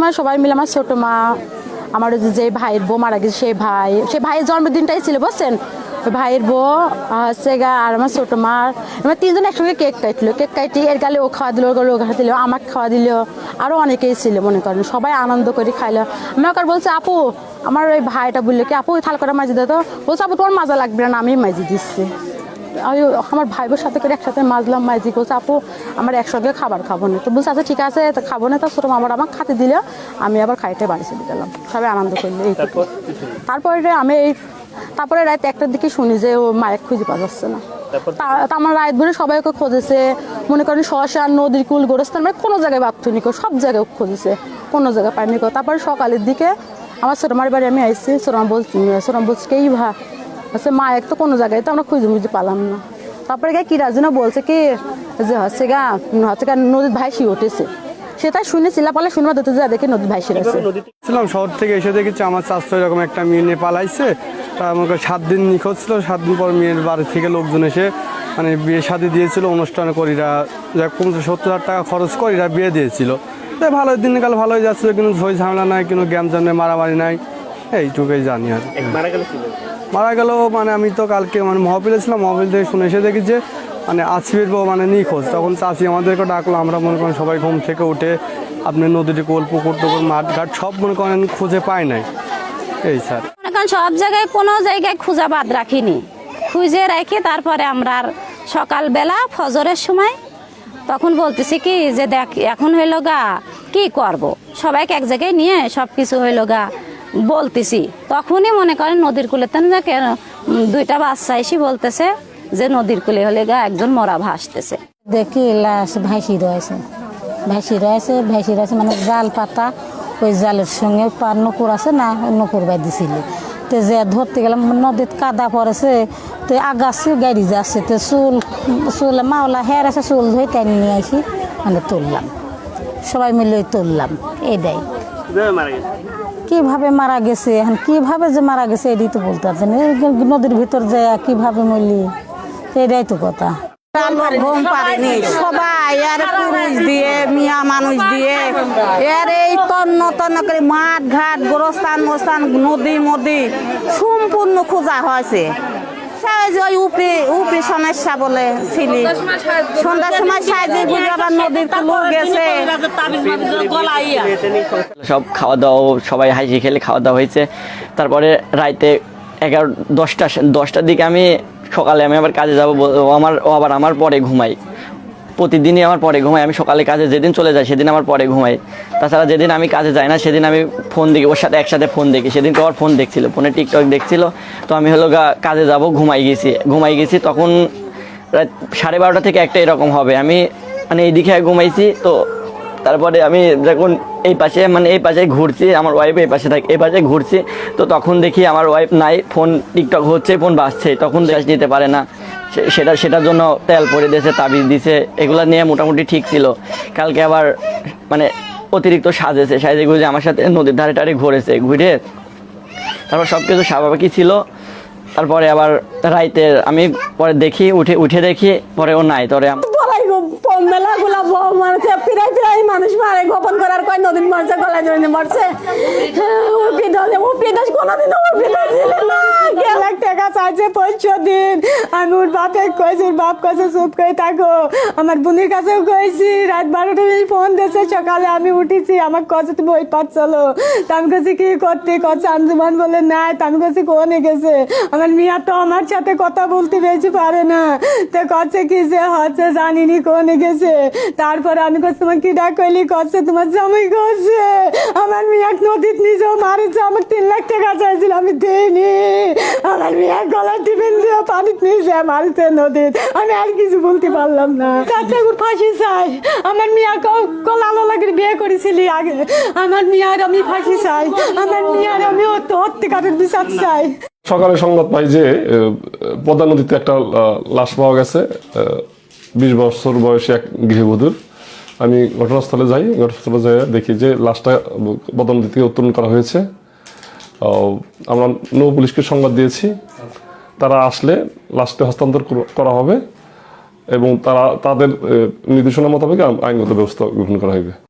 আমার সবাই মিলে আমার ছোট মা, আমার ওই যে ভাইয়ের বউ মারা গেছে, সেই ভাই, সেই ভাইয়ের জন্মদিনটাই ছিল, বুঝছেন? ভাইয়ের বউ হচ্ছে গা, আর আমার ছোট মা, আমার তিনজন একসঙ্গে কেক কাটলো, কেক কাটি এর গালে ও খাওয়া দিল, ওর ও খাওয়া দিল, আমাকে খাওয়া দিল আরও অনেকেই ছিল, মনে করেন, সবাই আনন্দ করে খাইলো। আমাকে বলছে, আপু, আমার ওই ভাইটা বলল কি, আপু, থাল করে মাঝি দে তো। বলছে, আপু তোমার মাজা লাগবে না, আমি মাঝি দিচ্ছি। আমি আমার ভাই বোর সাথে করে একসাথে মাজলাম মাইজি বলছে আপু আমার একসঙ্গে খাবার খাব না। তো বলছে আচ্ছা ঠিক আছে খাব না। তা ছোটো আমার আমার খাতে দিলে আমি আবার খাইতে বাড়ি চলে গেলাম। সবাই আনন্দ করল এইটুকু তারপরে আমি এই তারপরে রাত একটার দিকে শুনি যে ও মায়ের খুঁজে পাওয়া যাচ্ছে না। তা- আমার রাত ভরে সবাই ওকে খুঁজেছে মনে করেন শ্মশান নদীর কুল গোরস্থান মানে কোনো জায়গায় বাথুনি কো সব জায়গায় খুঁজেছে কোনো জায়গায় পাইনি কো। তারপরে সকালের দিকে আমার ছোটমার বাড়ি আমি আইসি সোরাম বলছি সোরাম বলছি কেই ভা আচ্ছা মায়ের তো কোনো জায়গায় তো আমরা খুঁজে খুঁজে পালাম না। তারপরে গা কি রাজনা বলছে কি, যে হচ্ছে গা হচ্ছে গা নদীর ভাইসি উঠেছে। সেটা শুনে চিল্লাপালা শুনবা দিতে যা দেখে নদীর ভাইসি রয়েছে ছিলাম শহর থেকে এসে দেখেছি আমার চাষতো এরকম একটা মেয়ে নিয়ে পালাইছে। তা আমাকে সাত দিন নিখোঁজ ছিল, সাত দিন পর মেয়ের বাড়ি থেকে লোকজন এসে মানে বিয়ে শাদি দিয়েছিল, অনুষ্ঠান করিরা যা কমছে সত্তর হাজার টাকা খরচ করিরা বিয়ে দিয়েছিল। তাই ভালো দিনকাল ভালোই যাচ্ছিল, কিন্তু ঝই ঝামেলা নাই কিন্তু জ্ঞান মারামারি নাই। এইটুকুই জানি আর মারা গেল মারা গেল মানে আমি তো কালকে মানে মহাবিলে ছিলাম মহাবিল থেকে শুনে এসে দেখি যে মানে আসিফের বউ মানে নিখোঁজ। তখন চাষি আমাদেরকে ডাকলো আমরা মনে করেন সবাই ঘুম থেকে উঠে আপনি নদীর কোল পুকুর টুকুর মাঠ ঘাট সব মনে করেন খুঁজে পাই নাই। এই স্যার। এখন সব জায়গায় কোনো জায়গায় খুঁজা বাদ রাখিনি। খুঁজে রেখে তারপরে আমরা আর সকালবেলা ফজরের সময় তখন বলতেছি কি যে দেখ এখন হইল গা কি করব। সবাইকে এক জায়গায় নিয়ে সব কিছু হইল গা। বলতেছি। তখনই মনে করেন নদীর কূলেতে না কেন দুইটা বাচ্চা এসে বলতেছে যে নদীর কূলে হলে গা একজন মরা ভাসতেছে। দেখি লাশ ভাসি রয়েছে। ভাসি রয়েছে ভাসি রয়েছে মানে জাল পাতা ওই জালের সঙ্গে পার নকুর আছে না নকুর বাই দিছিল তো যে ধরতে গেলাম নদীত কাদা পড়েছে তো আগাছি গাড়ি যাচ্ছে তো চুল চুল মাওলা হের আছে চুল ধুয়ে টেনে নিয়ে আসি মানে তুললাম। সবাই মিলে তুললাম এটাই। কীভাবে মারা গেছে? এখন কীভাবে যে মারা গেছে, এটাই তো বলতে এই নদীর ভিতর যায় কীভাবে মরলি, এটাই তো কথা। সবাই পুরুষ দিয়ে, মিয়া মানুষ দিয়ে এই তন্ন তন্ন করে মাঠ ঘাট গোরস্থান মোস্থান নদী মদি সম্পূর্ণ খোঁজা হয়েছে। ওই উপরে উপরে সমস্যা বলে ছিলি। সন্ধ্যার সময় আবার নদীর কুলো গেছে। সব খাওয়া দাওয়া সবাই হাসি খেলে খাওয়া দাওয়া হয়েছে। তারপরে রাইতে এগারো দশটা দশটার দিকে আমি সকালে আমি আবার কাজে যাব আমার ও আবার আমার পরে ঘুমাই। প্রতিদিনই আমার পরে ঘুমাই। আমি সকালে কাজে যেদিন চলে যাই, সেদিন আমার পরে ঘুমাই। তাছাড়া যেদিন আমি কাজে যাই না, সেদিন আমি ফোন দেখি, ওর সাথে একসাথে ফোন দেখি। সেদিনকে আমার ফোন দেখছিল ফোনে টিকটক দেখছিল। তো আমি হলো কাজে যাব, ঘুমাই গেছি। ঘুমাই গেছি, তখন প্রায় সাড়ে বারোটা থেকে একটা এরকম হবে। আমি মানে এইদিকে ঘুমাইছি, তো তারপরে আমি যখন এই পাশে মানে এই পাশে ঘুরছি, আমার ওয়াইফ এই পাশে থাকে, এই পাশে ঘুরছি, তো তখন দেখি আমার ওয়াইফ নাই ফোন টিকটক হচ্ছে ফোন বাজছে, তখন দেশ নিতে পারে না। সেটা, সেটার জন্য তেল পরে দিয়েছে, তাবিজ দিছে এগুলো নিয়ে মোটামুটি ঠিক ছিল। কালকে আবার মানে অতিরিক্ত সাজেছে, সাজে ঘুরে আমার সাথে নদীর ধারে টারে ঘুরেছে, ঘুরে তারপর সব কিছু স্বাভাবিকই ছিল। তারপরে আবার রাইতে আমি পরে দেখি, উঠে উঠে দেখি, পরে ও নাই আম- মেলা গুলা বউ মারছে ফিরাই ফিরাই মানুষ মারে, গোপন করার কয় নদীন মরছে, গলায় জড়িয়ে মরছে। উঠি দলে উঠি দাস কোনোদিন ছিল না। চাইছে পঁচিশ দিন। আমি ওর বাপে কয়েছি ওর বাপ কাছে চুপ করে থাকো। আমার বোনের কাছেও কয়েছি রাত বারোটা বেজে ফোন দিয়েছে, সকালে আমি উঠেছি। আমার কাছে তুমি ওই পাচ্ছ চলো। তা আমি কাছে কি করতে? কচ্ছে আঞ্জুমান বলে নাই। তা আমি কাছে কোনে গেছে? আমার মিয়া তো আমার সাথে কথা বলতে বেশি পারে না। তো কচ্ছে কি যে হচ্ছে জানিনি কোনে গেছে। তারপরে আমি কাছে তোমার কি ডাক কইলি করছে তোমার জামাই করছে আমার মিয়া নদীত নিজেও মারেছে আমার তিন লাখ টাকা চাইছিল, আমি দিইনি। আমার মিয়া গলা টিফিন দিয়ে পানি নিয়ে মারছে নদীত আমি আর কিছু বলতে পারলাম না। চাচা ফাঁসি চাই। আমার মিয়া কলালো লাগে বিয়ে করেছিলি আগে। আমার মিয়ার আমি ফাঁসি চাই। আমার মিয়ার আমি হত্যাকারের বিচার চাই। সকালে সংবাদ পাই যে পদ্মা নদীতে একটা লাশ পাওয়া গেছে। বিশ বছর বয়সী এক গৃহবধূর। আমি ঘটনাস্থলে যাই। ঘটনাস্থলে যাই দেখি যে লাশটা পদ্মা নদী থেকে উত্তোলন করা হয়েছে। আমরা নৌ পুলিশকে সংবাদ দিয়েছি। তারা আসলে লাস্টে হস্তান্তর করা হবে এবং তারা, তাদের নির্দেশনা মোতাবেক আইনগত ব্যবস্থা গ্রহণ করা হবে